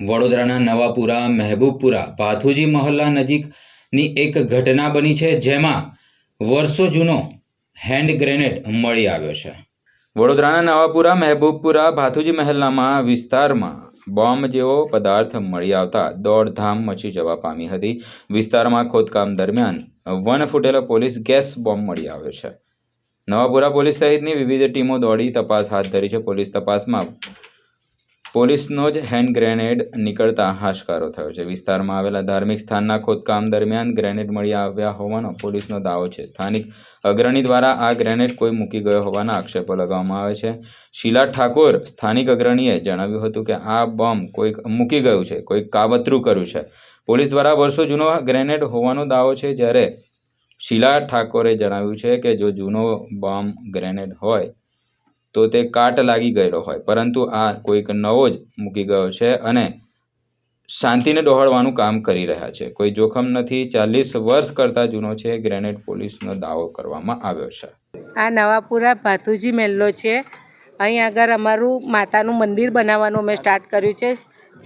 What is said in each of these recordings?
વડોદરાના નવાપુરા, મહેબૂબપુરા ભાથુજી મહોલ્લા નજીકની એક ઘટના બની છે જેમાં વર્ષો જૂનો હેન્ડ ગ્રેનેડ મળી આવ્યો છે. વડોદરાના નવાપુરા, મહેબૂબપુરા ભાથુજી મહેલામાં વિસ્તારમાં બોમ્બ જેવો પદાર્થ મળી આવતા દોડધામ મચી જવા પામી હતી. વિસ્તારમાં ખોદકામ દરમિયાન વન ફૂટેલો પોલીસ ગેસ બોમ્બ મળી આવ્યો છે. નવાપુરા પોલીસ સહિતની વિવિધ ટીમો દોડી તપાસ હાથ ધરી છે. પોલીસ તપાસમાં પોલીસનો જ હેન્ડ ગ્રેનેડ નીકળતા હાશકારો થયો છે. વિસ્તારમાં આવેલા ધાર્મિક સ્થાનના ખોદકામ દરમિયાન ગ્રેનેડ મળી આવ્યા હોવાનો પોલીસનો દાવો છે. સ્થાનિક અગ્રણી દ્વારા આ ગ્રેનેડ કોઈ મૂકી ગયો હોવાના આક્ષેપો લગાવવામાં આવે છે. શીલા ઠાકોર, સ્થાનિક અગ્રણીએ જણાવ્યું હતું કે આ બોમ્બ કોઈક મૂકી ગયું છે, કોઈક કાવતરું કર્યું છે. પોલીસ દ્વારા વર્ષો જૂનો ગ્રેનેડ હોવાનો દાવો છે, જ્યારે શીલા ઠાકોરે જણાવ્યું છે કે જો જૂનો બોમ્બ ગ્રેનેડ હોય તો તે કાટ લાગી ગયેલો હોય. પરંતુ આ કોઈક નવો જ મૂકી ગયો છે અને શાંતિને ડહોળવાનું કામ કરી રહ્યા છે. કોઈ જોખમ નથી. ચાલીસ વર્ષ કરતાં જૂનો છે. ગ્રેનેડ પોલીસનો દાવો કરવામાં આવ્યો છે. આ નવાપુરા ભાથુજી મહેલો છે. અહીં આગળ અમારું માતાનું મંદિર બનાવવાનું અમે સ્ટાર્ટ કર્યું છે.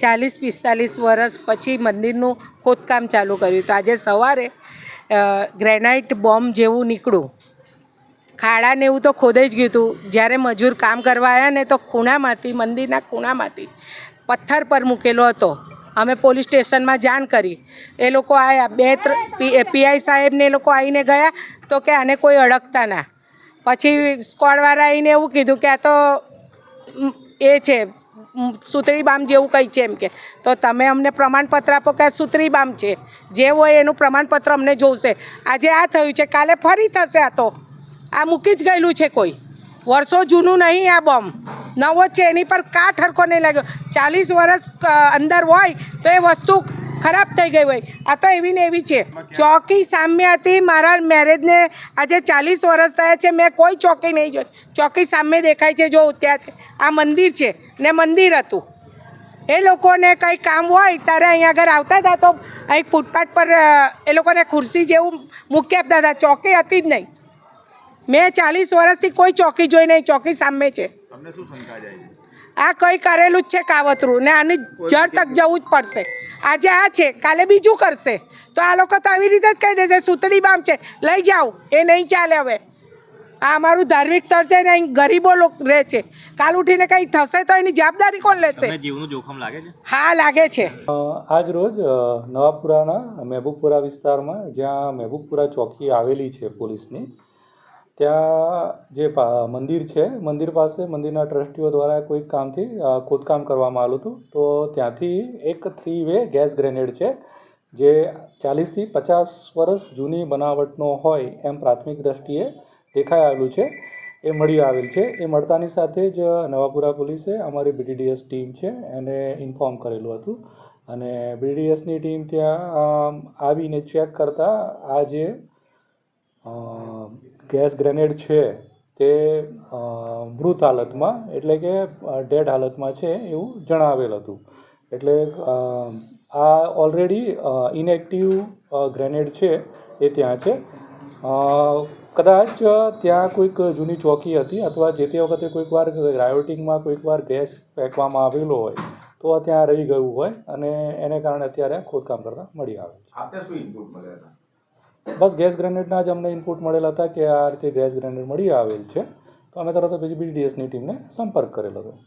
ચાલીસ પિસ્તાલીસ વર્ષ પછી મંદિરનું ખોદકામ ચાલુ કર્યું. તો આજે સવારે ગ્રેનાઇટ બોમ્બ જેવું નીકળ્યું. ખાડા ને એવું તો ખોદાઈ જ ગયું હતું જ્યારે મજૂર કામ કરવા આવ્યા ને તો ખૂણામાંથી, મંદિરના ખૂણામાંથી પથ્થર પર મૂકેલો હતો. અમે પોલીસ સ્ટેશનમાં જાણ કરી. એ લોકો આવ્યા બે ત્રણ પીઆઈ સાહેબને એ લોકો આવીને ગયા તો કે આને કોઈ અડકતા ના. પછી સ્કોડવાળા આવીને એવું કીધું કે આ તો એ છે સુતરી બામ જેવું કંઈ છે એમ કે. તો તમે અમને પ્રમાણપત્ર આપો કે આ સુતળી બામ છે. જે હોય એનું પ્રમાણપત્ર અમને જોઈશે આજે આ થયું છે. કાલે ફરી થશે આ તો. આ મૂકી જ ગયેલું છે કોઈ. વર્ષો જૂનું નહીં આ બોમ્બ. નવો જ છે, એની પર કા ઠરકો નહીં લાગ્યો. ચાલીસ વર્ષ અંદર હોય તો એ વસ્તુ ખરાબ થઈ ગઈ હોય. આ તો એવી ને એવી છે. ચોકી સામે હતી મારા મેરેજને આજે ચાલીસ વર્ષ થયા છે, મેં કોઈ ચોકી નહીં જોઈ. ચોકી સામે દેખાય છે, જો ત્યાં છે. આ મંદિર છે ને મંદિર હતું. એ લોકોને કંઈ કામ હોય ત્યારે અહીંયા આગળ આવતા હતા તો અહીં ફૂટપાથ પર એ લોકોને ખુરશી જેવું મૂકી આપતા હતા. ચોકી હતી જ નહીં. મેં ચાલીસ વર્ષથી કોઈ ચોકી જોઈ નહીં ચોકી સામે છે. આ કંઈ કરેલું જ છે કાવતરું ને આની જડ તક જવું જ પડશે. આજે આ છે કાલે બીજું કરશે. તો આ લોકો તો આવી રીતે જ કહી દેશે સુતળી બામ છે લઈ જાઓ એ નહીં ચાલે હવે. આ અમારું ધાર્મિક સ્થળ છે ને અહીં ગરીબો લોકો રહે છે. કાલ ઉઠીને કંઈ થશે તો એની જવાબદારી કોણ લેશે? જીવનું જોખમ લાગે છે? હા લાગે છે. આજ રોજ નવાપુરાના મહેબૂબપુરા વિસ્તારમાં જ્યાં મહેબૂબપુરા ચોકી આવેલી છે પોલીસની ત્યાં જે મંદિર છે, મંદિર પાસે, મંદિરના ટ્રસ્ટીઓ દ્વારા કોઈક કામથી ખોદકામ કરવામાં આવ્યું હતું. તો ત્યાંથી એક થ્રી વે ગેસ ગ્રેનેડ છે, જે ચાલીસથી પચાસ વર્ષ જૂની બનાવટનો હોય એમ પ્રાથમિક દ્રષ્ટિએ દેખાઈ આવેલું છે. એ મળી આવેલ છે. એ મળતાની સાથે જ નવાપુરા પોલીસે અમારી બીડીડીએસ ટીમ છે, એને ઇન્ફોર્મ કરેલું હતું. અને બીડીડીએસની ટીમ ત્યાં આવીને ચેક કરતાં આ જે ગેસ ગ્રેનેડ છે તે મૃત હાલતમાં, એટલે કે ડેડ હાલતમાં છે એવું જણાવેલ હતું. એટલે આ ઓલરેડી ઇનએક્ટિવ ગ્રેનેડ છે એ ત્યાં છે. કદાચ ત્યાં કોઈક જૂની ચોકી હતી અથવા જે તે વખતે કોઈક વાર રાયોટિંગમાં કોઈક વાર ગેસ ફેંકવામાં આવેલો હોય, તો ત્યાં રહી ગયું હોય અને એને કારણે અત્યારે ખોદકામ કરતા મળી આવે છે. શું ઇનપુટ મળ્યા હતા? બસ ગેસ ગ્રેનેડના જ અમને ઇનપુટ મળેલા હતા કે આ રીતે ગેસ ગ્રેનેડ મળી આવેલ છે. તો અમે તરત જ બીજી ડીએસની ટીમને સંપર્ક કરેલો હતો.